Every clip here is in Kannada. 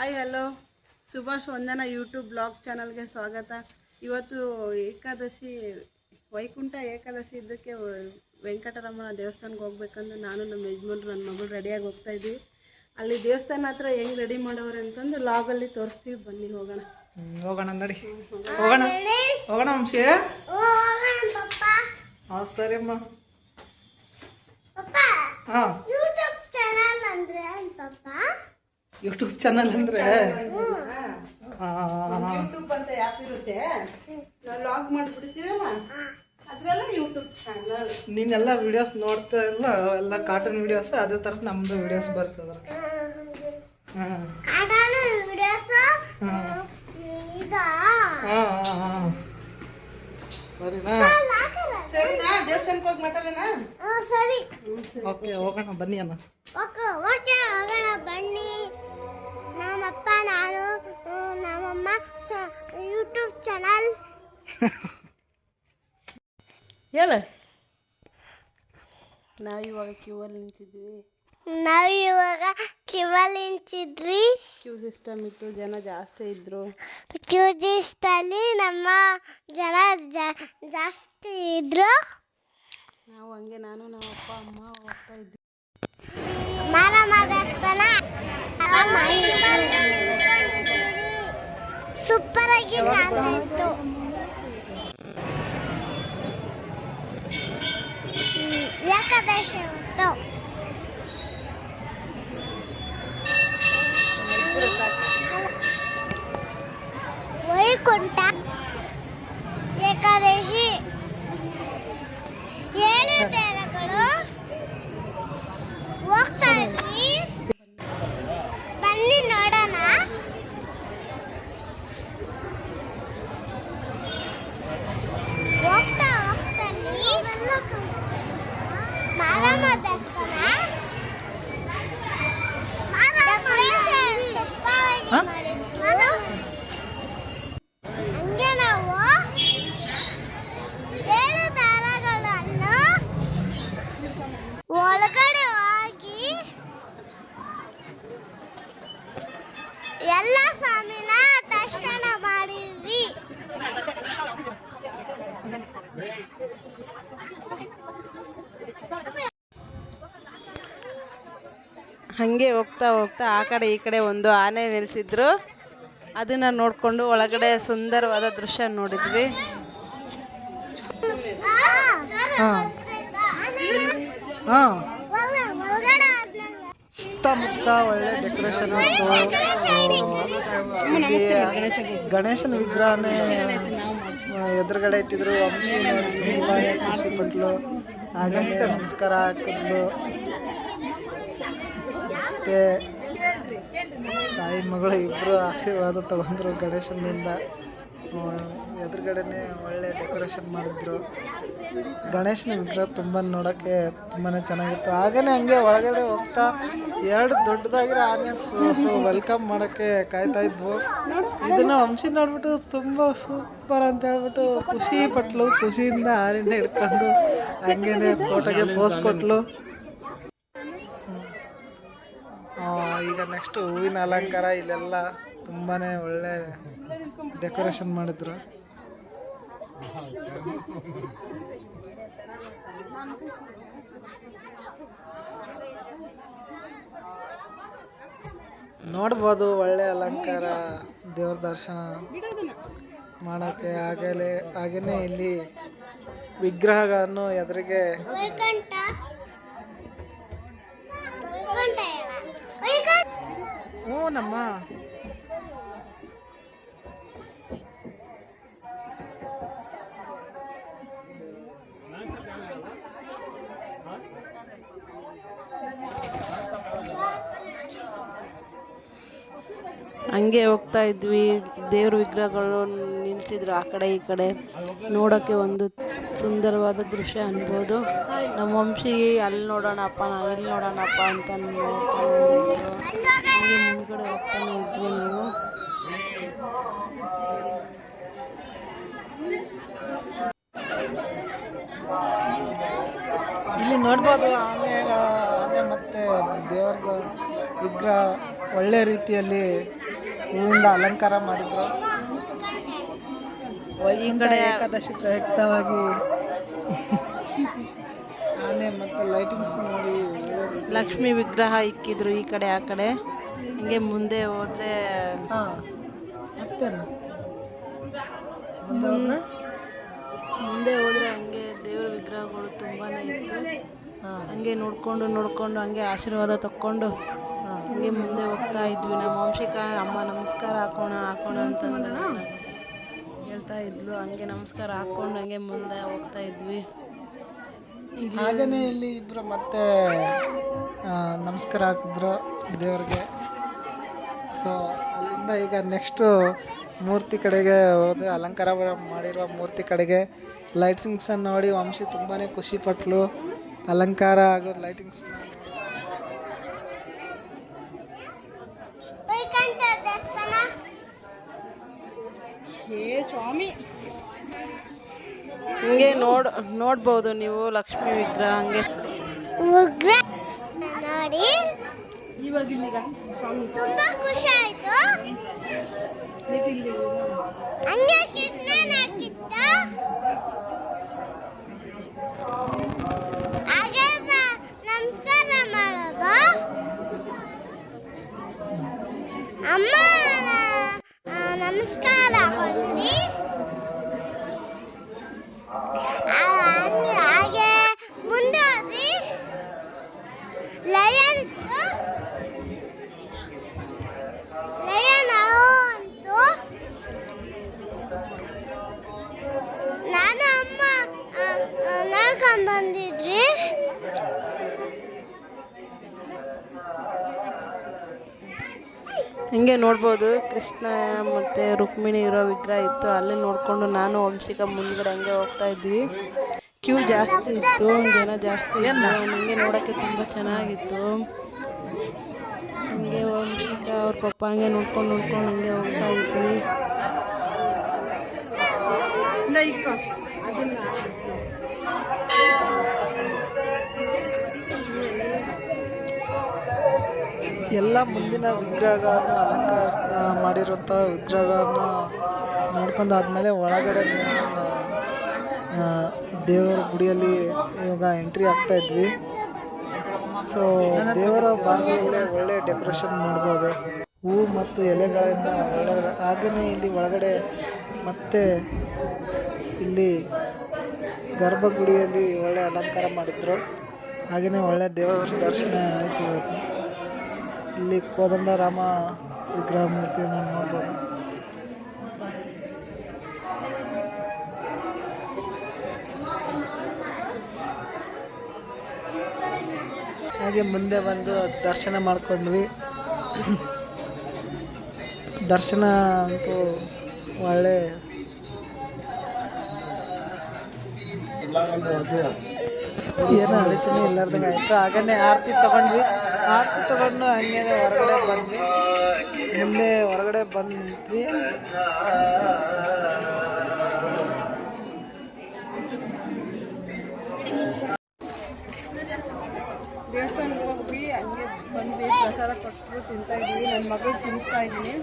Hi hello. Subhash Vandana YouTube vlog ಚಾನಲ್ಗೆ ಸ್ವಾಗತ. ಇವತ್ತು ಏಕಾದಶಿ ವೈಕುಂಠ ಏಕಾದಶಿ ಇದ್ದಕ್ಕೆ ವೆಂಕಟರಮಣ ದೇವಸ್ಥಾನಕ್ಕೆ ಹೋಗ್ಬೇಕಂದ್ರೆ ನಾನು ನಮ್ಮ ಯಜಮಾನ್ರು ನನ್ನ ಮಗಳು ರೆಡಿಯಾಗಿ ಹೋಗ್ತಾ ಇದ್ವಿ. ಅಲ್ಲಿ ದೇವಸ್ಥಾನ ಹತ್ರ ಹೆಂಗೆ ರೆಡಿ ಮಾಡೋರು ಅಂತಂದು ಲಾಗಲ್ಲಿ ತೋರಿಸ್ತೀವಿ. ಬನ್ನಿ ಹೋಗೋಣ. ಹೋಗೋಣ ನಡಿ. ಹೋಗೋಣ. ಹೋಗೋಣ. ವಂಶ ಹಾಂ ಸರಿ ಅಮ್ಮ. ಹಾಂ. ಯೂಟ್ಯೂಬ್ ಚಾನಲ್ ಅಂದ್ರೆ ಪಪ್ಪ? ಯೂಟ್ಯೂಬ್ ಚಾನಲ್ ಅಂದ್ರೆ? ಯೂಟ್ಯೂಬ್ ಅಂತ ಆ್ಯಪ್ ಇರುತ್ತೆ. ನಾವು ಲಾಗ್ ಮಾಡಿಬಿಡ್ತೀವಲ್ಲ ಅದರೆಲ್ಲ ಯೂಟ್ಯೂಬ್ ಚಾನಲ್ ನೀನೆಲ್ಲ ವಿಡಿಯೋಸ್ ನೋಡ್ತಾ ಇಲ್ಲ ಎಲ್ಲ ಕಾರ್ಟೂನ್ ವಿಡಿಯೋಸ್ ಅದೇ ಥರ ನಮ್ದು ವಿಡಿಯೋಸ್ ಬರ್ತದ. ಹಾಂ. ಸರಿನಾ? ಸರಿನಾ? ದೇವಸ್ಥಾನಕ್ಕೆ ಹೋಗಿ ಮಾತಾಡೋಣ? ಸರಿ. ಓಕೆ ಹೋಗೋಣ ಬನ್ನಿ ಅಣ್ಣ. ಓಕೆ ಓಕೆ ಹೋಗೋಣ. ನಮ್ಮಮ್ಮ ಚ ಯೂಟ್ಯೂಬ್ ಚಾನಲ್ ಹೇಳ. ನಾವು ಇವಾಗ ಕ್ಯೂ ಅಲ್ಲಿ ನಿಂತಿದ್ವಿ. ನಾವು ಇವಾಗ ಕ್ಯೂವಲ್ಲಿ ನಿಂತಿದ್ವಿ. ಕ್ಯೂ ಸಿಸ್ಟಮ್ ಇತ್ತು ಜನ ಜಾಸ್ತಿ ಇದ್ರು. ಕ್ಯೂಜಿಸ್ಟಲ್ಲಿ ನಮ್ಮ ಜನ ಜಾ- ಜಾಸ್ತಿ ಇದ್ರು. ನಾವು ಹಂಗೆ ನಾನು ನಮ್ಮ ಅಪ್ಪ ಅಮ್ಮ ಹೋಗ್ತಾ ಇದ್ವಿ. ಮಾರಮ್ಮ ದೇವಸ್ಥಾನ ಸೂಪರ್ ಆಗಿ ಕಾಣ್ತಾ ಇತ್ತು ಹ್ಮ್, ಏಕಾದಶಿ ಹೊತ್ತು ವೈಕುಂಠ ಏಕಾದಶಿ ಏಳು ದೇವಗಳು ಹೋಗ್ತಾ ಇದ್ವಿ ಬನ್ನಿ ನೋಡೋಣ ಹೋಗ್ತಾ ಹೋಗ್ತಲ್ಲಿ ಮಾರಮ್ಮ ದೇವಸ್ಥಾನ ಡೆಕೋರೇಷನ್ ಸೂಪರಾಗಿ ಹಾ? ಮಾಡಿದ್ರು. ಹಂಗೆ ನಾವು ಏಳು ದಾರಗಳನ್ನು ಒಳಗಡೆ ಹೋಗಿ ಎಲ್ಲ ಸ್ವಾಮಿನ ದರ್ಶನ ಮಾಡಿದ್ವಿ. ಹಾಗೆ ಹೋಗ್ತಾ ಹೋಗ್ತಾ ಆ ಕಡೆ ಈ ಕಡೆ ಒಂದು ಆನೆ ನಿಲ್ಲಿಸಿದ್ರು ಅದನ್ನ ನೋಡಿಕೊಂಡು ಒಳಗಡೆ ಸುಂದರವಾದ ದೃಶ್ಯ ನೋಡಿದ್ವಿ. ಹಾಂ. ಹಾಂ. ಸುತ್ತಮುತ್ತ ಒಳ್ಳೆ ಡೆಕೋರೇಷನ್ ಇತ್ತು ಸೊ ಗಣೇಶನ ವಿಗ್ರಹನೇ ಎದುರುಗಡೆ ಇಟ್ಟಿದ್ರು. ವಂಶಿ ತುಂಬಾ ಖುಷಿ ಪಟ್ಲು. ಹಾಗಾಗಿ ನಮಸ್ಕಾರ ಹಾಕಿದ್ಲು ಮತ್ತೆ ತಾಯಿ ಮಗಳು ಇಬ್ಬರು ಆಶೀರ್ವಾದ ತಗೊಂಡ್ರು ಗಣೇಶನಿಂದ. ಎದುರುಗಡೆನೆ ಒಳ್ಳೆ ಡೆಕೋರೇಷನ್ ಮಾಡಿದ್ರು. ಗಣೇಶನ ವಿಗ್ರಹ ತುಂಬ ನೋಡೋಕ್ಕೆ ತುಂಬಾ ಚೆನ್ನಾಗಿತ್ತು. ಹಾಗೇ ಹಂಗೆ ಒಳಗಡೆ ಹೋಗ್ತಾ ಎರಡು ದೊಡ್ಡದಾಗಿರೋ ಆನಿಯನ್ಸ್ ವೆಲ್ಕಮ್ ಮಾಡೋಕ್ಕೆ ಕಾಯ್ತಾ ಇದ್ವು. ಇದನ್ನು ವಂಶಿ ನೋಡ್ಬಿಟ್ಟು ತುಂಬ ಸೂಪರ್ ಅಂತ ಹೇಳ್ಬಿಟ್ಟು ಖುಷಿ ಪಟ್ಲು. ಖುಷಿಯಿಂದ ಆರಿನ ಹಿಡ್ಕೊಂಡು ಹಂಗೇನೆ ಫೋಟೋಗೆ ಪೋಸ್ ಕೊಟ್ಲು. ಈಗ ನೆಕ್ಸ್ಟು ಹೂವಿನ ಅಲಂಕಾರ ಇಲ್ಲೆಲ್ಲ ತುಂಬಾ ಒಳ್ಳೆ ಡೆಕೋರೇಷನ್ ಮಾಡಿದ್ರು. ನೋಡ್ಬೋದು ಒಳ್ಳೆ ಅಲಂಕಾರ ದೇವ್ರ ದರ್ಶನ ಮಾಡೋಕ್ಕೆ ಆಗಲೇ ಹಾಗೇನೆ ಇಲ್ಲಿ ವಿಗ್ರಹಗಳನ್ನು ಎದುರಿಗೆ ಓ ಹ್ಞೂ ನಮ್ಮ ಹಂಗೆ ಹೋಗ್ತಾ ಇದ್ವಿ. ದೇವ್ರ ವಿಗ್ರಹಗಳು ನಿಲ್ಸಿದ್ರು ಆ ಕಡೆ, ಈ ಕಡೆ. ನೋಡೋಕ್ಕೆ ಒಂದು ಸುಂದರವಾದ ದೃಶ್ಯ ಅನ್ಬೋದು. ನಮ್ಮ ವಂಶಿ ಅಲ್ಲಿ ನೋಡೋಣಪ್ಪ ಇಲ್ಲಿ ನೋಡೋಣಪ್ಪ ಅಂತ ನೋಡ್ತಾ ಮುಂದ್ಗಡೆ ಹೋಗ್ತಾನೆ ಇದ್ವಿ ನೀವು. ಇಲ್ಲಿ ನೋಡ್ಬೋದು ಆನೆ ಮತ್ತೆ ದೇವ್ರದ ವಿಗ್ರಹ. ಒಳ್ಳೆ ರೀತಿಯಲ್ಲಿ ಹೂವಿಂದ ಅಲಂಕಾರ ಮಾಡಿದ್ರು. ವೈಕುಂಠ ಏಕಾದಶಿ ಪ್ರಯುಕ್ತವಾಗಿ ಆನೆ ಮತ್ತು ಲೈಟಿಂಗ್ಸ್ ನೋಡಿ ಲಕ್ಷ್ಮಿ ವಿಗ್ರಹ ಇಕ್ಕಿದ್ರು ಈ ಕಡೆ ಆ ಕಡೆ. ಹಿಂಗೆ ಮುಂದೆ ಹೋದ್ರೆ ಹಾ ಮತ್ತೇನು ಮುಂದೆ ಹೋದ್ರೆ? ಮುಂದೆ ಹೋದ್ರೆ ಹಂಗೆ ದೇವ್ರ ವಿಗ್ರಹಗಳು ತುಂಬಾನೇ ಇತ್ತು. ಹಂಗೆ ನೋಡ್ಕೊಂಡು ನೋಡ್ಕೊಂಡು ಹಂಗೆ ಆಶೀರ್ವಾದ ತಕ್ಕೊಂಡು ಹಂಗೆ ಮುಂದೆ ಹೋಗ್ತಾ ಇದ್ವಿ. ನಮ್ಮ ವಂಶಿಕ ಅಮ್ಮ, ನಮಸ್ಕಾರ ಹಾಕೋಣ ಹಾಕೋಣ ಅಂತ ಹೇಳ್ತಾ ಇದ್ಲು. ಹಂಗೆ ನಮಸ್ಕಾರ ಹಾಕೊಂಡು ಹಂಗೆ ಮುಂದೆ ಹೋಗ್ತಾ ಇದ್ವಿ. ಹಾಗೇನೆ ಇಲ್ಲಿ ಇಬ್ಬರು ಮತ್ತೆ ನಮಸ್ಕಾರ ಹಾಕಿದ್ರು ದೇವ್ರಿಗೆ. ಸೊ ಅಲ್ಲಿಂದ ಈಗ ನೆಕ್ಸ್ಟು ಮೂರ್ತಿ ಕಡೆಗೆ ಹೋದೆ. ಅಲಂಕಾರ ಮಾಡಿರುವ ಮೂರ್ತಿ ಕಡೆಗೆ. ಲೈಟಿಂಗ್ಸನ್ನು ನೋಡಿ ವಂಶಿ ತುಂಬಾ ಖುಷಿಪಟ್ಲು ಅಲಂಕಾರ ಹಾಗೂ ಲೈಟಿಂಗ್ಸ್ನ ಏ ಸ್ವಾಮಿ. ಹಿಂಗೆ ನೋಡ್, ನೋಡ್ಬೋದು ನೀವು ಲಕ್ಷ್ಮೀ ವಿಗ್ರಹ ಹಂಗೆ. ನೋಡಿ. ತುಂಬಾ ಖುಷಿ ಆಯ್ತು. ಹಂಗೆ ಕೃಷ್ಣನ ಹಾಕಿದ್ದ ನೋಡ್ಕೊಂಡು ಬಂದಿದ್ರಿ ಹಂಗೆ ನೋಡ್ಬೋದು ಕೃಷ್ಣ ಮತ್ತು ರುಕ್ಮಿಣಿ ಇರೋ ವಿಗ್ರಹ ಇತ್ತು. ಅಲ್ಲಿ ನೋಡಿಕೊಂಡು ನಾನು ವಂಶಿಕ ಮುಂದ್ಗಡೆ ಹಂಗೆ ಹೋಗ್ತಾ ಇದ್ವಿ. ಕ್ಯೂ ಜಾಸ್ತಿ ಇತ್ತು ಜನ ಜಾಸ್ತಿ ಇತ್ತು. ಹಂಗೆ ನೋಡೋಕ್ಕೆ ತುಂಬ ಚೆನ್ನಾಗಿತ್ತು. ಹಂಗೆ ವಂಶಿಕ ಅವ್ರ ಪಪ್ಪ ಹಂಗೆ ನೋಡ್ಕೊಂಡು ನೋಡ್ಕೊಂಡು ಹಂಗೆ ಹೋಗ್ತಾ ಇದ್ವಿ. ಎಲ್ಲ ಮುಂದಿನ ವಿಗ್ರಹಗಳನ್ನು ಅಲಂಕಾರ ಮಾಡಿರುವಂಥ ವಿಗ್ರಹಗಳನ್ನು ನೋಡ್ಕೊಂಡಾದ್ಮೇಲೆ ಒಳಗಡೆ ದೇವರ ಗುಡಿಯಲ್ಲಿ ಇವಾಗ ಎಂಟ್ರಿ ಆಗ್ತಾ ಇದ್ವಿ. ಸೊ ದೇವರ ಬಾಗಿಲಲ್ಲೇ ಒಳ್ಳೆ ಡೆಕೋರೇಷನ್ ಮಾಡ್ಬೋದು. ಹೂವು ಮತ್ತು ಎಲೆಗಳಿಂದ ಒಳಗಡೆ ಹಾಗೆಯೇ ಇಲ್ಲಿ ಒಳಗಡೆ ಮತ್ತೆ ಇಲ್ಲಿ ಗರ್ಭಗುಡಿಯಲ್ಲಿ ಒಳ್ಳೆ ಅಲಂಕಾರ ಮಾಡಿದ್ರು. ಹಾಗೆಯೇ ಒಳ್ಳೆ ದೇವರ ದರ್ಶನ ಆಯಿತು ಇವತ್ತು. ಇಲ್ಲಿ ಕೋದಂಡರಾಮ ವಿಗ್ರಹ ಮೂರ್ತಿಯನ್ನು ನೋಡ್ಬೋದು. ಹಾಗೆ ಮುಂದೆ ಬಂದು ದರ್ಶನ ಮಾಡ್ಕೊಂಡ್ವಿ. ದರ್ಶನ ಅಂತೂ ಒಳ್ಳೆ ಏನು ಆಲೋಚನೆ ಇಲ್ಲಾರ್ದಂಗೆ ಆಯಿತು ಹಾಗೇ ಆರತಿ ತಗೊಂಡ್ವಿ. ಆರತಿ ತಗೊಂಡು ಹಂಗೆ ಹೊರಗಡೆ ಬಂದ್ವಿ. ಮುಂದೆ ಹೊರಗಡೆ ಬಂದು ನಿಂತ್ವಿ. ಹಂಗೆ ಬಂದ್ವಿ. ಪ್ರಸಾದ ಕೊಟ್ಟರು ತಿಂತಾ ಇದ್ದೀವಿ ನನ್ನ ಮಗಳು ತಿನ್ನಿಸ್ತಾ ಇದ್ದೀನಿ.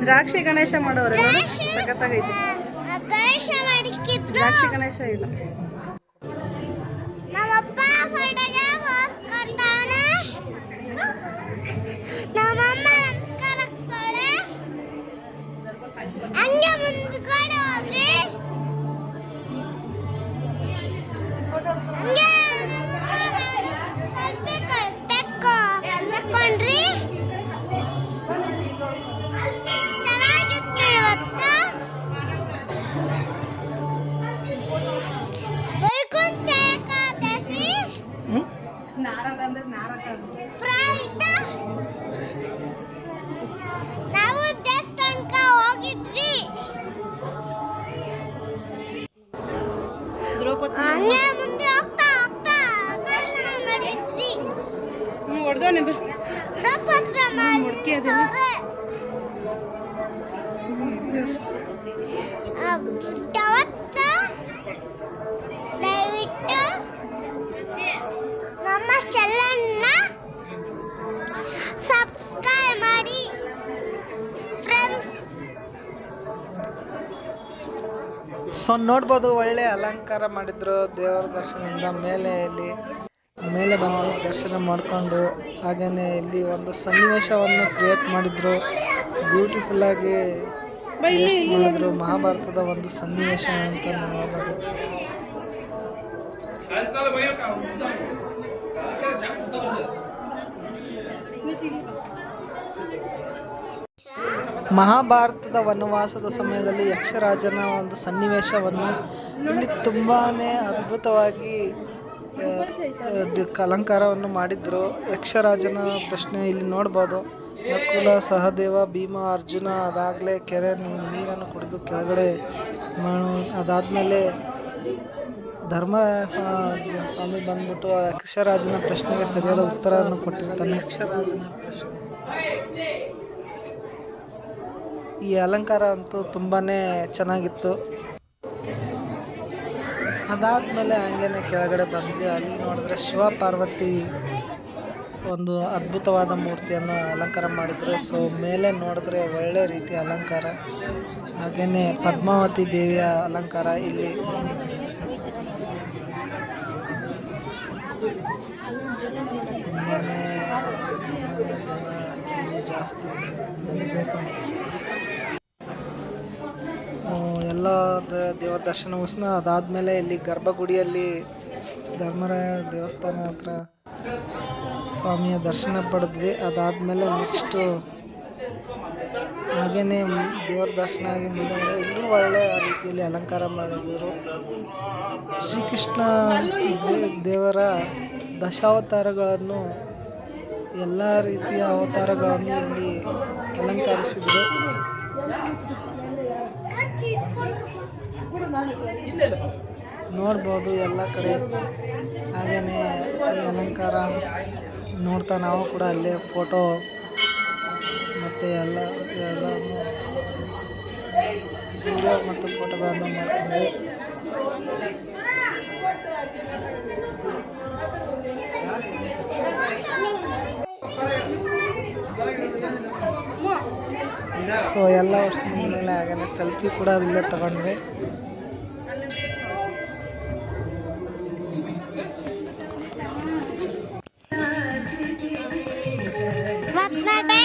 ದ್ರಾಕ್ಷಿ ಗಣೇಶ ಮಾಡೋರು ಸಖತ್ತಾಗೈತೆ ಗಣೇಶ ಮಾಡಿಕ್ಕಿದ್ರು. ದ್ರಾಕ್ಷಿ ಗಣೇಶ ಇಲ್ಲ. ನಮ್ಮಪ್ಪ ನಮ್ಮಮ್ಮ ನಮಸ್ಕಾರ ಹಂಗೆ ದ್ರೌಪದಿ ಹಂಗೆ ಮುಂದೆ ಹೋಗ್ತಾ ಹೋಗ್ತಾ ದರ್ಶನ ಮಾಡಿದ್ವಿ ಹೊಡೆದವನೆ ದ್ರೌಪದಿ ಮುಡ್ಕಿ ಅದೆಲ್ಲ? ಅವತ್ತ ದಯವಿಟ್ಟು ನಮ್ಮ ಚಾನಲ್ನ ಸೊ ನೋಡ್ಬೋದು, ಒಳ್ಳೆ ಅಲಂಕಾರ ಮಾಡಿದ್ರು ದೇವರ ದರ್ಶನದಿಂದ. ಮೇಲೆ ಇಲ್ಲಿ, ಮೇಲೆ ಬಂದು ದರ್ಶನ ಮಾಡಿಕೊಂಡು ಹಾಗೆಯೇ ಇಲ್ಲಿ ಒಂದು ಸನ್ನಿವೇಶವನ್ನು ಕ್ರಿಯೇಟ್ ಮಾಡಿದ್ರು. ಬ್ಯೂಟಿಫುಲ್ ಆಗಿ ಮಾಡಿದ್ರು. ಮಹಾಭಾರತದ ಒಂದು ಸನ್ನಿವೇಶ ಅಂತ ನೋಡ್ಬೋದು. ಮಹಾಭಾರತದ ವನವಾಸದ ಸಮಯದಲ್ಲಿ ಯಕ್ಷರಾಜನ ಒಂದು ಸನ್ನಿವೇಶವನ್ನು ಇಲ್ಲಿ ತುಂಬಾ ಅದ್ಭುತವಾಗಿ ಅಲಂಕಾರವನ್ನು ಮಾಡಿದ್ರು. ಯಕ್ಷರಾಜನ ಪ್ರಶ್ನೆ ಇಲ್ಲಿ ನೋಡ್ಬೋದು. ನಕುಲ, ಸಹದೇವ, ಭೀಮ, ಅರ್ಜುನ, ಅದಾಗಲೇ ಕೆರೆ ನೀರನ್ನು ಕುಡಿದು ಕೆಳಗಡೆ ಅದಾದಮೇಲೆ ಧರ್ಮ ಸ್ವಾ- ಸ್ವಾಮಿ ಬಂದ್ಬಿಟ್ಟು ಯಕ್ಷರಾಜನ ಪ್ರಶ್ನೆಗೆ ಸರಿಯಾದ ಉತ್ತರವನ್ನು ಕೊಟ್ಟಿರ್ತಾನೆ. ಯಕ್ಷರಾಜನ ಪ್ರಶ್ನೆ. ಈ ಅಲಂಕಾರ ಅಂತೂ ತುಂಬಾ ಚೆನ್ನಾಗಿತ್ತು. ಅದಾದಮೇಲೆ ಹಂಗೇನೆ ಕೆಳಗಡೆ ಬಂದ್ವಿ. ಅಲ್ಲಿ ನೋಡಿದ್ರೆ ಶಿವ ಪಾರ್ವತಿ ಒಂದು ಅದ್ಭುತವಾದ ಮೂರ್ತಿಯನ್ನು ಅಲಂಕಾರ ಮಾಡಿದ್ರು. ಸೊ ಮೇಲೆ ನೋಡಿದ್ರೆ ಒಳ್ಳೆ ರೀತಿಯ ಅಲಂಕಾರ. ಹಾಗೆಯೇ ಪದ್ಮಾವತಿ ದೇವಿಯ ಅಲಂಕಾರ ಇಲ್ಲಿ. ತುಂಬಾ ಜನ ಜಾಸ್ತಿ ಸೊ ಎಲ್ಲ ದೇವರ ದರ್ಶನ ಮುಗಿಸ್ನ, ಅದಾದಮೇಲೆ ಇಲ್ಲಿ ಗರ್ಭಗುಡಿಯಲ್ಲಿ ಧರ್ಮರಾಯ ದೇವಸ್ಥಾನ ಹತ್ರ ಸ್ವಾಮಿಯ ದರ್ಶನ ಪಡೆದ್ವಿ. ಅದಾದ್ಮೇಲೆ ನೆಕ್ಸ್ಟು ಹಾಗೆಯೇ ದೇವ್ರ ದರ್ಶನ ಆಗಿ ಮುಂದೆ ಇನ್ನೂ ಒಳ್ಳೆಯ ರೀತಿಯಲ್ಲಿ ಅಲಂಕಾರ ಮಾಡಿದರು. ಶ್ರೀಕೃಷ್ಣ ದೇವರ ದಶಾವತಾರಗಳನ್ನು ಎಲ್ಲ ರೀತಿಯ ಅವತಾರಗಳನ್ನು ಇಲ್ಲಿ ಅಲಂಕರಿಸಿದರು. ನೋಡ್ಬೋದು ಎಲ್ಲ ಕಡೆ. ಹಾಗೆಯೇ ಅಲಂಕಾರ ನೋಡ್ತಾ ನಾವು ಕೂಡ ಅಲ್ಲೇ ಫೋಟೋ ಮತ್ತು ಎಲ್ಲ ಎಲ್ಲ ವಿಡಿಯೋ ಮತ್ತು ಫೋಟೋಗಳನ್ನು ಮಾಡ್ತೀವಿ. ಎಲ್ಲ ವರ್ಷ ಮೇಲೆ ಹಾಗೆಯೇ ಸೆಲ್ಫಿ ಕೂಡ ಇಲ್ಲೇ ತಗೊಂಡ್ವಿ. ಮತ್ತೆ ಮಾಡ್ತಾ